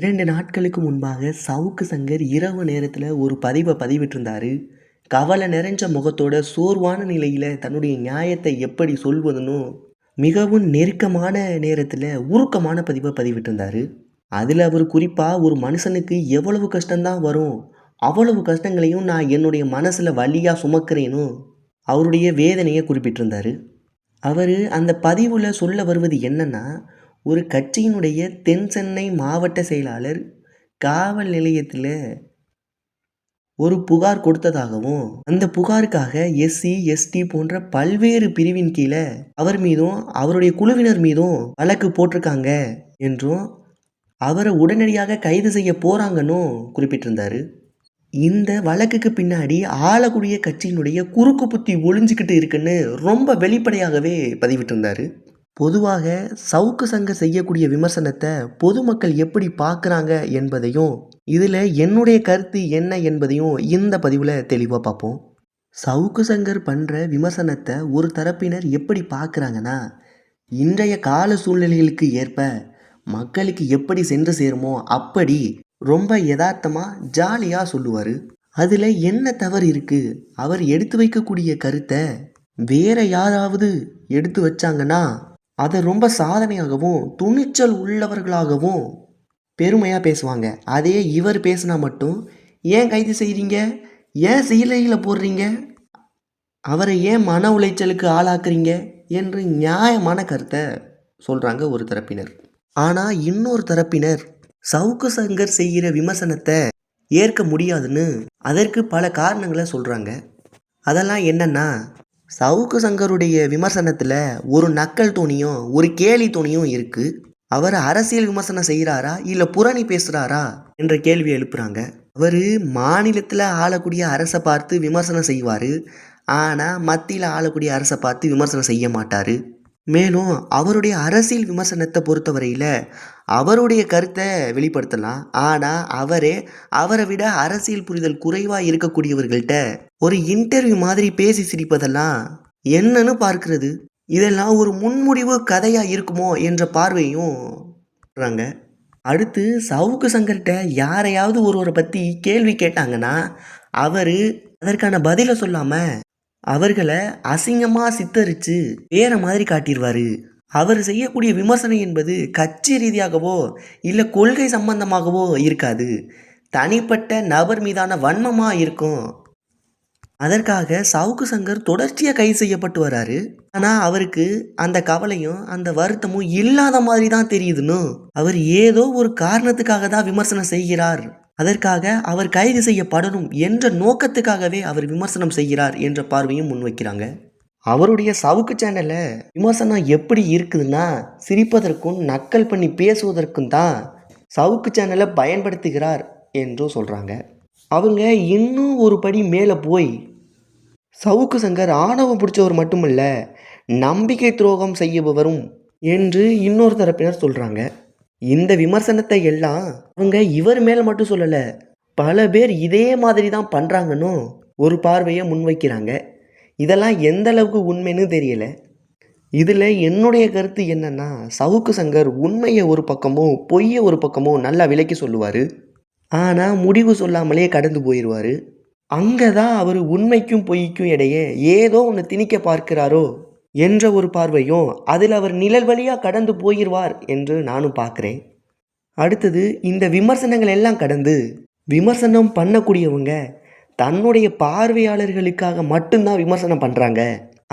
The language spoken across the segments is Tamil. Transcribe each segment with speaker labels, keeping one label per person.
Speaker 1: இரண்டு நாட்களுக்கு முன்பாக சவுக்கு சங்கர் இரவு நேரத்தில் ஒரு பதிவை பதிவிட்டிருந்தாரு. கவலை நிறைஞ்ச முகத்தோட சோர்வான நிலையில் தன்னுடைய நியாயத்தை எப்படி சொல்வதுன்னு மிகவும் நெருக்கமான நேரத்தில் உருக்கமான பதிவை பதிவிட்டிருந்தாரு. அதில் அவர் குறிப்பாக ஒரு மனுஷனுக்கு எவ்வளவு கஷ்டம்தான் வரும் அவ்வளவு கஷ்டங்களையும் நான் என்னுடைய மனசில் வழியாக சுமக்கிறேன்னு அவருடைய வேதனையை குறிப்பிட்டிருந்தார். அவர் அந்த பதிவில் சொல்ல வருவது என்னென்னா ஒரு கட்சியினுடைய தென் சென்னை மாவட்ட செயலாளர் காவல் நிலையத்தில் ஒரு புகார் கொடுத்ததாகவும் அந்த புகாருக்காக எஸ்சி எஸ்டி போன்ற பல்வேறு பிரிவின் கீழே அவர் மீதும் அவருடைய குழுவினர் மீதும் வழக்கு போட்டிருக்காங்க என்றும் அவரை உடனடியாக கைது செய்ய போகிறாங்கன்னு குறிப்பிட்டிருந்தார். இந்த வழக்குக்கு பின்னாடி ஆளக்கூடிய கட்சியினுடைய குறுக்கு புத்தி ஒளிஞ்சிக்கிட்டு இருக்குன்னு ரொம்ப வெளிப்படையாகவே பதிவிட்டிருந்தாரு. பொதுவாக சவுக்கு சங்க செய்யக்கூடிய விமர்சனத்தை பொதுமக்கள் எப்படி பார்க்குறாங்க என்பதையும் இதில் என்னுடைய கருத்து என்ன என்பதையும் இந்த பதிவில் தெளிவாக பார்ப்போம். சவுக்கு சங்கர் பண்ணுற விமர்சனத்தை ஒரு தரப்பினர் எப்படி பார்க்குறாங்கன்னா இன்றைய கால சூழ்நிலைகளுக்கு ஏற்ப மக்களுக்கு எப்படி சென்று சேருமோ அப்படி ரொம்ப யதார்த்தமாக ஜாலியாக சொல்லுவார். அதில் என்ன தவறு இருக்குது அவர் எடுத்து வைக்கக்கூடிய கருத்தை வேற யாராவது எடுத்து வச்சாங்கன்னா அதை ரொம்ப சாதனையாகவும் துணிச்சல் உள்ளவர்களாகவும் பெருமையாக பேசுவாங்க. அதே இவர் பேசினா மட்டும் ஏன் கைது செய்கிறீங்க ஏன் சீலையில் போடுறீங்க? அவரை ஏன் மன உளைச்சலுக்கு ஆளாக்குறீங்க? என்று நியாயமான கருத்தை சொல்கிறாங்க ஒரு தரப்பினர். ஆனால் இன்னொரு தரப்பினர் சவுக்கு சங்கர் செய்கிற விமர்சனத்தை ஏற்க முடியாதுன்னு அதற்கு பல காரணங்களை சொல்கிறாங்க அதெல்லாம் என்னன்னா சவுக்கு சங்கருடைய விமர்சனத்தில் ஒரு நக்கல் துணியும் ஒரு கேலி துணியும் இருக்குது அவர் அரசியல் விமர்சனம் செய்கிறாரா இல்லை புரணி பேசுகிறாரா என்ற கேள்வி எழுப்புறாங்க. அவர் மாநிலத்தில் ஆளக்கூடிய அரசை பார்த்து விமர்சனம் செய்வார் ஆனால் மத்தியில் ஆளக்கூடிய அரசை பார்த்து விமர்சனம் செய்ய மாட்டார். மேலும் அவருடைய அரசியல் விமர்சனத்தை பொறுத்தவரையில் அவருடைய கருத்தை வெளிப்படுத்தலாம். ஆனால் அவரே அவரை விட அரசியல் புரிதல் குறைவாக இருக்கக்கூடியவர்கள்ட்ட ஒரு இன்டர்வியூ மாதிரி பேசி சிரிப்பதெல்லாம் என்னன்னு பார்க்கிறது. இதெல்லாம் ஒரு முன்முடிவு கதையாக இருக்குமோ என்ற பார்வையும் சொல்கிறாங்க அடுத்து சவுக்கு சங்கர்கிட்ட யாரையாவது ஒருவரை பற்றி கேள்வி கேட்டாங்கன்னா அவர் அதற்கான பதிலை சொல்லாமல் அவர்களை அசிங்கமாக சித்தரித்து வேற மாதிரி காட்டிடுவார். அவர் செய்யக்கூடிய விமர்சனம் என்பது கட்சி ரீதியாகவோ இல்லை கொள்கை சம்பந்தமாகவோ இருக்காது. தனிப்பட்ட நபர் மீதான வன்மமாக இருக்கும். அதற்காக சவுக்கு சங்கர் தொடர்ச்சியாக கைது செய்யப்பட்டு வராரு. ஆனால் அவருக்கு அந்த கவலையும் அந்த வருத்தமும் இல்லாத மாதிரி தான் தெரியுதுன்னு அவர் ஏதோ ஒரு காரணத்துக்காக தான் விமர்சனம் செய்கிறார். அதற்காக அவர் கைது செய்யப்படணும் என்ற நோக்கத்துக்காகவே அவர் விமர்சனம் செய்கிறார் என்ற பார்வையும் முன்வைக்கிறாங்க. அவருடைய சவுக்கு சேனலில் விமர்சனம் எப்படி இருக்குதுன்னா சிரிப்பதற்கும் நக்கல் பண்ணி பேசுவதற்கும் தான் சவுக்கு சேனலை பயன்படுத்துகிறார் என்றும் சொல்கிறாங்க அவங்க இன்னும் ஒரு படி மேலே போய் சவுக்கு சங்கர் ஆணவம் பிடிச்சவர் மட்டுமல்ல நம்பிக்கை துரோகம் செய்யபவரும் என்று இன்னொரு தரப்பினர் சொல்கிறாங்க இந்த விமர்சனத்தை எல்லாம் அவங்க இவர் மேலே மட்டும் சொல்லலை. பல பேர் இதே மாதிரி தான் பண்ணுறாங்கன்னு ஒரு பார்வையை முன்வைக்கிறாங்க. இதெல்லாம் எந்த அளவுக்கு உண்மைன்னு தெரியல. இதில் என்னுடைய கருத்து என்னன்னா சவுக்கு சங்கர் உண்மையை ஒரு பக்கமும் பொய்யை ஒரு பக்கமும் நல்லா விலைக்கு சொல்லுவார். ஆனால் முடிவு சொல்லாமலே கடந்து போயிடுவார் அங்கே தான் அவர் உண்மைக்கும் பொய்க்கும் இடையே ஏதோ ஒன்று திணிக்க பார்க்கிறாரோ என்ற ஒரு பார்வையும் அதில் அவர் நிழல் வழியாக கடந்து போயிடுவார் என்று நானும் பார்க்குறேன். அடுத்தது இந்த விமர்சனங்கள் எல்லாம் கடந்து விமர்சனம் பண்ணக்கூடியவங்க தன்னுடைய பார்வையாளர்களுக்காக மட்டும்தான் விமர்சனம் பண்ணுறாங்க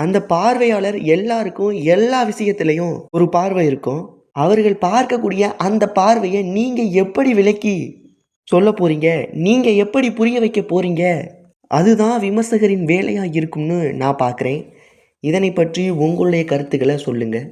Speaker 1: அந்த பார்வையாளர் எல்லாருக்கும் எல்லா விஷயத்துலையும் ஒரு பார்வை இருக்கும். அவர்கள் பார்க்கக்கூடிய அந்த பார்வையை நீங்கள் எப்படி விலக்கி சொல்ல போகிறீங்க நீங்கள் எப்படி புரிய வைக்க போகிறீங்க அதுதான் விமர்சகரின் வேலையாக இருக்கும்னு நான் பார்க்குறேன். இதனை பற்றி உங்களுடைய கருத்துக்களை சொல்லுங்கள்